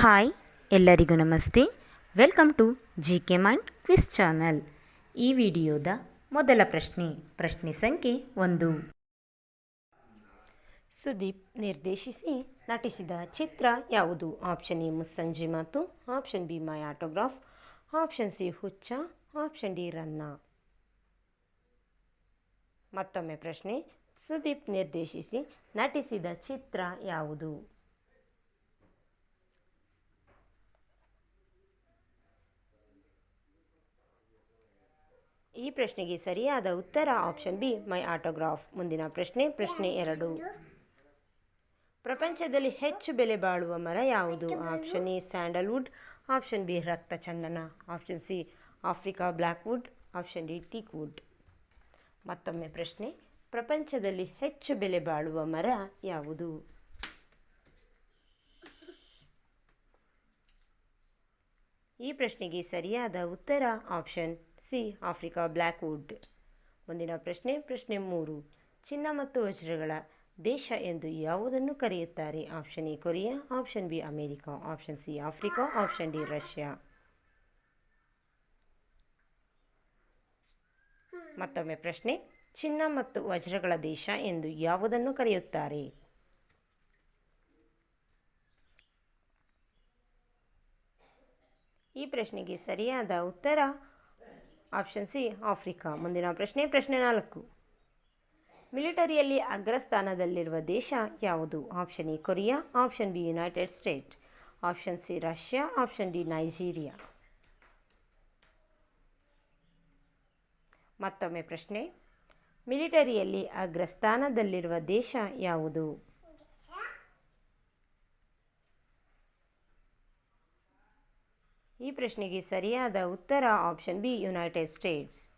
Hi, ಎಲ್ಲರಿಗೂ ನಮಸ್ತೆ. Welcome to G K mind quiz channel ಈ ವಿಡಿಯೋದ ಮೊದಲ ಪ್ರಶ್ನೆ ಪ್ರಶ್ನೆ ಸಂಖ್ಯೆ ಒಂದು. ಸುದೀಪ್ ನಿರ್ದೇಶಿಸಿ, ನಟಿಸಿದ ಚಿತ್ರ ಯಾವುದು? Option A Mussanje Maathu, option B my autograph, option C Huccha, option D Ranna. ಮತ್ತೊಮ್ಮೆ ಪ್ರಶ್ನೆ, ಸುದೀಪ್ ನಿರ್ದೇಶಿಸಿ, ನಟಿಸಿದ ಚಿತ್ರ ಯಾವುದು? ಈ ಪ್ರಶ್ನೆಗೆ ಸರಿಯಾದ ಉತ್ತರ ಆಪ್ಷನ್ ಬಿ, ಮೈ ಆಟೋಗ್ರಾಫ್. ಮುಂದಿನ ಪ್ರಶ್ನೆ ಪ್ರಶ್ನೆ ಎರಡು. ಪ್ರಪಂಚದಲ್ಲಿ ಹೆಚ್ಚು ಬೆಲೆ ಬಾಳುವ ಮರ ಯಾವುದು? Option A, sandalwood. Option B, ರಕ್ತಚಂದನ. Option C, Africa blackwood option D, teakwood. ಮತ್ತೊಮ್ಮೆ ಪ್ರಶ್ನೆ, ಪ್ರಪಂಚದಲ್ಲಿ ಹೆಚ್ಚು ಬೆಲೆ ಬಾಳುವ ಮರ ಯಾವುದು? ಈ ಪ್ರಶ್ನೆಗೆ ಸರಿಯಾದ ಉತ್ತರ ಆಪ್ಷನ್ ಸಿ, ಆಫ್ರಿಕಾ ಬ್ಲ್ಯಾಕ್ವುಡ್. ಮುಂದಿನ ಪ್ರಶ್ನೆ ಪ್ರಶ್ನೆ ಮೂರು. ಚಿನ್ನ ಮತ್ತು ವಜ್ರಗಳ ದೇಶ ಎಂದು ಯಾವುದನ್ನು ಕರೆಯುತ್ತಾರೆ? Option A, Korea, option B, America, option C, Africa, option D, Russia. ಮತ್ತೊಮ್ಮೆ ಪ್ರಶ್ನೆ, ಚಿನ್ನ ಮತ್ತು ವಜ್ರಗಳ ದೇಶ ಎಂದು ಯಾವುದನ್ನು ಕರೆಯುತ್ತಾರೆ? ಈ ಪ್ರಶ್ನೆಗೆ ಸರಿಯಾದ ಉತ್ತರ ಆಪ್ಷನ್ ಸಿ, ಆಫ್ರಿಕಾ. ಮುಂದಿನ ಪ್ರಶ್ನೆ ಪ್ರಶ್ನೆ ನಾಲ್ಕು. ಮಿಲಿಟರಿಯಲ್ಲಿ ಅಗ್ರಸ್ಥಾನದಲ್ಲಿರುವ ದೇಶ ಯಾವುದು? Option A, Korea. Option B, United State. Option C, Russia. Option D, Nigeria. ಮತ್ತೊಮ್ಮೆ ಪ್ರಶ್ನೆ. ಮಿಲಿಟರಿಯಲ್ಲಿ ಅಗ್ರಸ್ಥಾನದಲ್ಲಿರುವ ದೇಶ ಯಾವುದು? ಈ ಪ್ರಶ್ನೆಗೆ ಸರಿಯಾದ ಉತ್ತರ ಆಪ್ಷನ್ ಬಿ ಯುನೈಟೆಡ್ ಸ್ಟೇಟ್ಸ್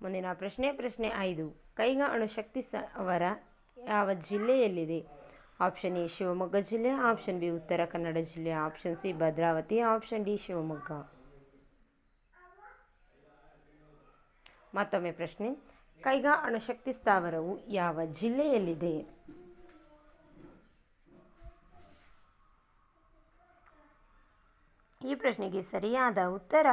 ಮುಂದಿನ ಪ್ರಶ್ನೆ ಪ್ರಶ್ನೆ ಐದು. ಕೈಗಾ ಅಣುಶಕ್ತಿ ಅವರ ಯಾವ ಜಿಲ್ಲೆಯಲ್ಲಿದೆ? ಆಪ್ಷನ್ ಎ, ಶಿವಮೊಗ್ಗ ಜಿಲ್ಲೆ. ಆಪ್ಷನ್ ಬಿ, ಉತ್ತರ ಕನ್ನಡ ಜಿಲ್ಲೆ. Option C, Bhadravati. Option D, Shivamogga. ಮತ್ತೊಮ್ಮೆ ಪ್ರಶ್ನೆ. ಕೈಗಾ ಅಣುಶಕ್ತಿ ಸ್ಥಾವರವು ಯಾವ ಜಿಲ್ಲೆಯಲ್ಲಿದೆ ಈ ಪ್ರಶ್ನೆಗೆ ಸರಿಯಾದ ಉತ್ತರ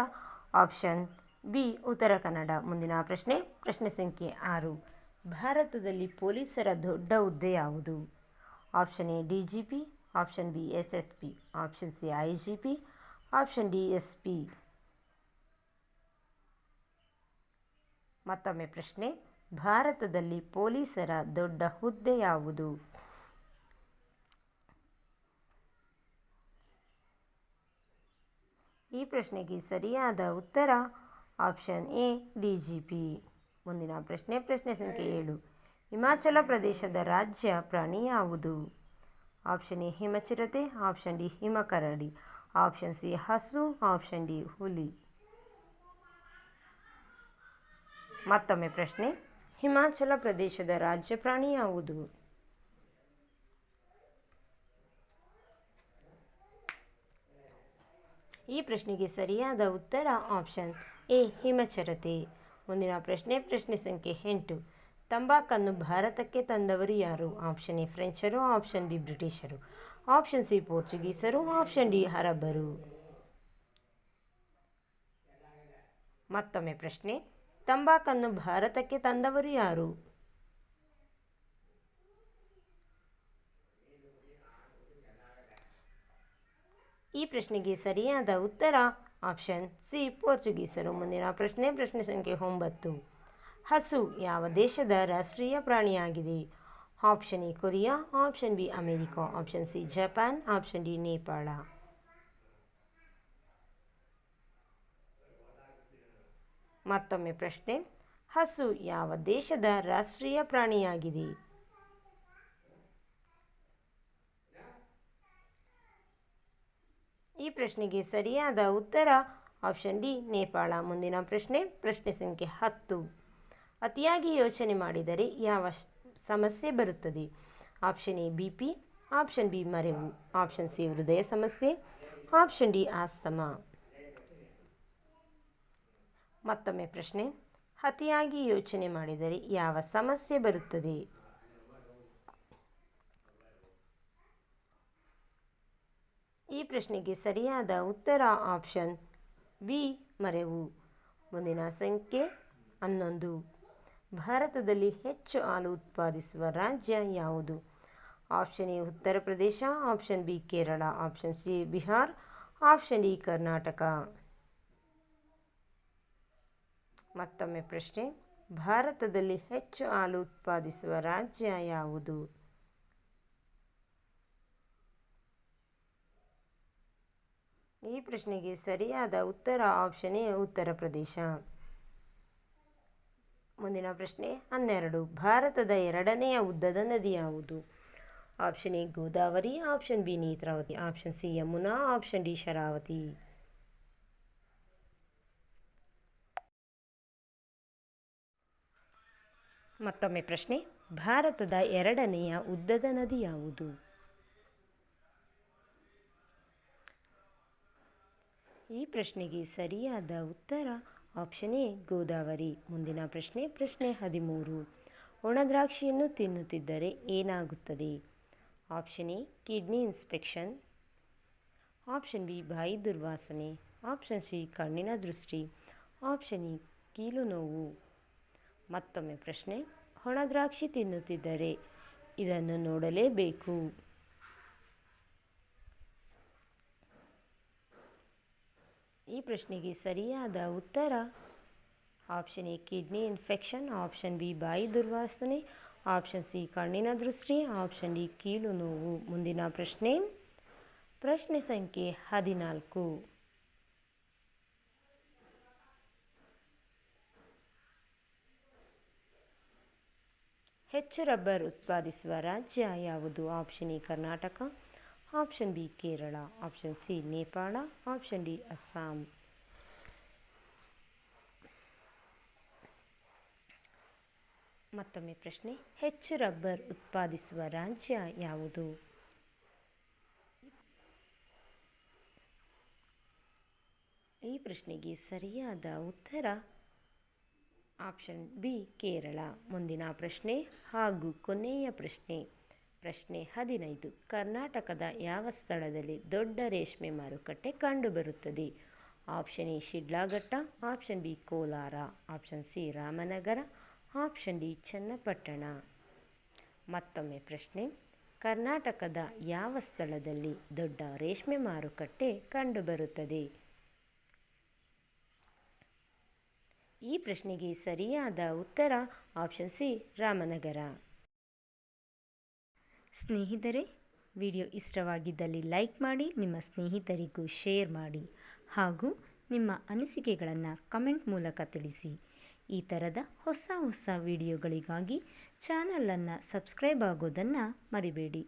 ಆಪ್ಷನ್ ಬಿ, ಉತ್ತರ ಕನ್ನಡ. ಮುಂದಿನ ಪ್ರಶ್ನೆ ಪ್ರಶ್ನೆ ಸಂಖ್ಯೆ ಆರು. ಭಾರತದಲ್ಲಿ ಪೊಲೀಸರ ದೊಡ್ಡ ಹುದ್ದೆ ಯಾವುದು? Option A, D G P, option B, S S P, option C, I G P, option D, S P. ಮತ್ತೊಮ್ಮೆ ಪ್ರಶ್ನೆ, ಭಾರತದಲ್ಲಿ ಪೊಲೀಸರ ದೊಡ್ಡ ಹುದ್ದೆ ಯಾವುದು? ಪ್ರಶ್ನೆಗೆ ಸರಿಯಾದ ಉತ್ತರ option A, D G P. ಮುಂದಿನ ಪ್ರಶ್ನೆ ಪ್ರಶ್ನೆ ಸಂಖ್ಯೆ ಏಳು. ಹಿಮಾಚಲ ಪ್ರದೇಶದ ರಾಜ್ಯ ಪ್ರಾಣಿ ಯಾವುದು? ಆಪ್ಷನ್ ಎ, ಹಿಮಚಿರತೆ, ಆಪ್ಷನ್ ಡಿ, ಹಿಮಕರಡಿ. ಆಪ್ಷನ್ ಸಿ, ಹಸು, ಆಪ್ಷನ್ ಡಿ, ಹುಲಿ. ಮತ್ತೊಮ್ಮೆ ಪ್ರಶ್ನೆ. ಹಿಮಾಚಲ ಪ್ರದೇಶದ ರಾಜ್ಯ ಪ್ರಾಣಿ ಯಾವುದು? ಈ ಪ್ರಶ್ನೆಗೆ ಸರಿಯಾದ ಉತ್ತರ ಆಪ್ಷನ್ ಎ, ಹಿಮಚರತೆ. ಮುಂದಿನ ಪ್ರಶ್ನೆ ಪ್ರಶ್ನೆ ಸಂಖ್ಯೆ ಎಂಟು. ತಂಬಾಕನ್ನು ಭಾರತಕ್ಕೆ ತಂದವರು ಯಾರು? ಆಪ್ಷನ್ ಎ, ಫ್ರೆಂಚರು, ಆಪ್ಷನ್ ಬಿ, ಬ್ರಿಟಿಷರು. ಆಪ್ಷನ್ ಸಿ, ಪೋರ್ಚುಗೀಸರು, ಆಪ್ಷನ್ ಡಿ, ಅರಬ್ಬರು. ಮತ್ತೊಮ್ಮೆ ಪ್ರಶ್ನೆ, ತಂಬಾಕನ್ನು ಭಾರತಕ್ಕೆ ತಂದವರು ಯಾರು? ಈ ಪ್ರಶ್ನೆಗೆ ಸರಿಯಾದ ಉತ್ತರ ಆಪ್ಷನ್ ಸಿ, ಪೋರ್ಚುಗೀಸರು. ಮುಂದಿನ ಪ್ರಶ್ನೆ ಪ್ರಶ್ನೆ ಸಂಖ್ಯೆ ಒಂಬತ್ತು. ಹಸು ಯಾವ ದೇಶದ ರಾಷ್ಟ್ರೀಯ ಪ್ರಾಣಿಯಾಗಿದೆ? Option A, Korea, option B, America, option C, Japan, option D, Nepal. ಮತ್ತೊಮ್ಮೆ ಪ್ರಶ್ನೆ, ಹಸು ಯಾವ ದೇಶದ ರಾಷ್ಟ್ರೀಯ ಪ್ರಾಣಿಯಾಗಿದೆ? ಈ ಪ್ರಶ್ನೆಗೆ ಸರಿಯಾದ ಉತ್ತರ ಆಪ್ಷನ್ ಡಿ, ನೇಪಾಳ. ಮುಂದಿನ ಪ್ರಶ್ನೆ ಪ್ರಶ್ನೆ ಸಂಖ್ಯೆ ಹತ್ತು. ಅತಿಯಾಗಿ ಯೋಚನೆ ಮಾಡಿದರೆ ಯಾವ ಸಮಸ್ಯೆ ಬರುತ್ತದೆ? Option A, B, P. Option B ಮರೆವು option C, ಹೃದಯ ಸಮಸ್ಯೆ. Option D, asthma. ಮತ್ತೊಮ್ಮೆ ಪ್ರಶ್ನೆ, ಅತಿಯಾಗಿ ಯೋಚನೆ ಮಾಡಿದರೆ ಯಾವ ಸಮಸ್ಯೆ ಬರುತ್ತದೆ ಈ ಈ ಪ್ರಶ್ನೆಗೆ ಸರಿಯಾದ ಉತ್ತರ ಆಪ್ಷನ್ ಬಿ ಮರೆವು. ಮುಂದಿನ ಸಂಖ್ಯೆ ಹನ್ನೊಂದು. ಭಾರತದಲ್ಲಿ ಹೆಚ್ಚು ಹಾಲು ಉತ್ಪಾದಿಸುವ ರಾಜ್ಯ ಯಾವುದು? Option A Uttar Pradesh, option B Kerala, option C Bihar, option D Karnataka. ಮತ್ತೊಮ್ಮೆ ಪ್ರಶ್ನೆ, ಭಾರತದಲ್ಲಿ ಹೆಚ್ಚು ಹಾಲು ಉತ್ಪಾದಿಸುವ ರಾಜ್ಯ ಯಾವುದು? ಈ ಪ್ರಶ್ನೆಗೆ ಸರಿಯಾದ ಉತ್ತರ ಆಪ್ಷನ್ ಉತ್ತರ ಪ್ರದೇಶ. ಮುಂದಿನ ಪ್ರಶ್ನೆ ಹನ್ನೆರಡು. ಭಾರತದ ಎರಡನೆಯ ಉದ್ದದ ನದಿ ಯಾವುದು? Option A Godavari option B Netravati option C Yamuna option D Sharavati. ಮತ್ತೊಮ್ಮೆ ಪ್ರಶ್ನೆ. ಭಾರತದ ಎರಡನೆಯ ಉದ್ದದ ನದಿ ಯಾವುದು? ಈ ಪ್ರಶ್ನೆಗೆ ಸರಿಯಾದ ಉತ್ತರ ಆಪ್ಷನ್ ಎ ಗೋದಾವರಿ. ಮುಂದಿನ ಪ್ರಶ್ನೆ ಪ್ರಶ್ನೆ ಹದಿಮೂರು. ಒಣದ್ರಾಕ್ಷಿಯನ್ನು ತಿನ್ನುತ್ತಿದ್ದರೆ ಏನಾಗುತ್ತದೆ? Option A, kidney infection. Option B, ಬಾಯಿ ದುರ್ವಾಸನೆ. ಆಪ್ಷನ್ ಸಿ, ಕಣ್ಣಿನ ದೃಷ್ಟಿ. ಆಪ್ಷನ್ ಇ, ಕೀಲು ನೋವು. ಮತ್ತೊಮ್ಮೆ ಪ್ರಶ್ನೆ ಒಣದ್ರಾಕ್ಷಿ ತಿನ್ನುತ್ತಿದ್ದರೆ ಇದನ್ನು ನೋಡಲೇಬೇಕು. ಈ ಪ್ರಶ್ನೆಗೆ ಸರಿಯಾದ ಉತ್ತರ? Option A, kidney infection, option B, ಬಾಯಿ ದುರ್ವಾಸನೆ, ಆಪ್ಷನ್ ಸಿ, ಕಣ್ಣಿನ ದೃಷ್ಟಿ, ಆಪ್ಷನ್ ಡಿ, ಕೀಲು ನೋವು. ಮುಂದಿನ ಪ್ರಶ್ನೆ. ಪ್ರಶ್ನೆ ಸಂಖ್ಯೆ ಹದಿನಾಲ್ಕು. ಹೆಚ್ಚು ರಬ್ಬರ್ ಉತ್ಪಾದಿಸುವ ರಾಜ್ಯ ಯಾವುದು? Option A, Karnataka. Option B Kerala option C Nepal option D Assam ಮತ್ತೊಮ್ಮೆ ಪ್ರಶ್ನೆ. ಹೆಚ್ಚು ರಬ್ಬರ್ ಉತ್ಪಾದಿಸುವ ರಾಜ್ಯ ಯಾವುದು? ಈ ಪ್ರಶ್ನೆಗೆ ಸರಿಯಾದ ಉತ್ತರ ಆಪ್ಷನ್ ಬಿ ಕೇರಳ ಮುಂದಿನ ಪ್ರಶ್ನೆ ಹಾಗೂ ಕೊನೆಯ ಪ್ರಶ್ನೆ. ಪ್ರಶ್ನೆ ಹದಿನೈದು. ಕರ್ನಾಟಕದ ಯಾವ ಸ್ಥಳದಲ್ಲಿ ದೊಡ್ಡ ರೇಷ್ಮೆ ಮಾರುಕಟ್ಟೆ ಕಂಡುಬರುತ್ತದೆ? Option A Shidlaghatta, option B Kolar, option C Ramanagara, option D Channapatna. ಮತ್ತೊಮ್ಮೆ ಪ್ರಶ್ನೆ, ಕರ್ನಾಟಕದ ಯಾವ ಸ್ಥಳದಲ್ಲಿ ದೊಡ್ಡ ರೇಷ್ಮೆ ಮಾರುಕಟ್ಟೆ ಕಂಡುಬರುತ್ತದೆ? ಈ ಪ್ರಶ್ನೆಗೆ ಸರಿಯಾದ ಉತ್ತರ ಆಪ್ಷನ್ ಸಿ ರಾಮನಗರ. ಸ್ನೇಹಿತರೆ, ವಿಡಿಯೋ ಇಷ್ಟವಾಗಿದ್ದಲ್ಲಿ ಲೈಕ್ ಮಾಡಿ, ನಿಮ್ಮ ಸ್ನೇಹಿತರಿಗೂ ಶೇರ್ ಮಾಡಿ ಹಾಗೂ ನಿಮ್ಮ ಅನಿಸಿಕೆಗಳನ್ನು ಕಮೆಂಟ್ ಮೂಲಕ ತಿಳಿಸಿ. ಈ ಥರದ ಹೊಸ ಹೊಸ ವಿಡಿಯೋಗಳಿಗಾಗಿ ಚಾನಲನ್ನು ಸಬ್ಸ್ಕ್ರೈಬ್ ಆಗೋದನ್ನು ಮರಿಬೇಡಿ.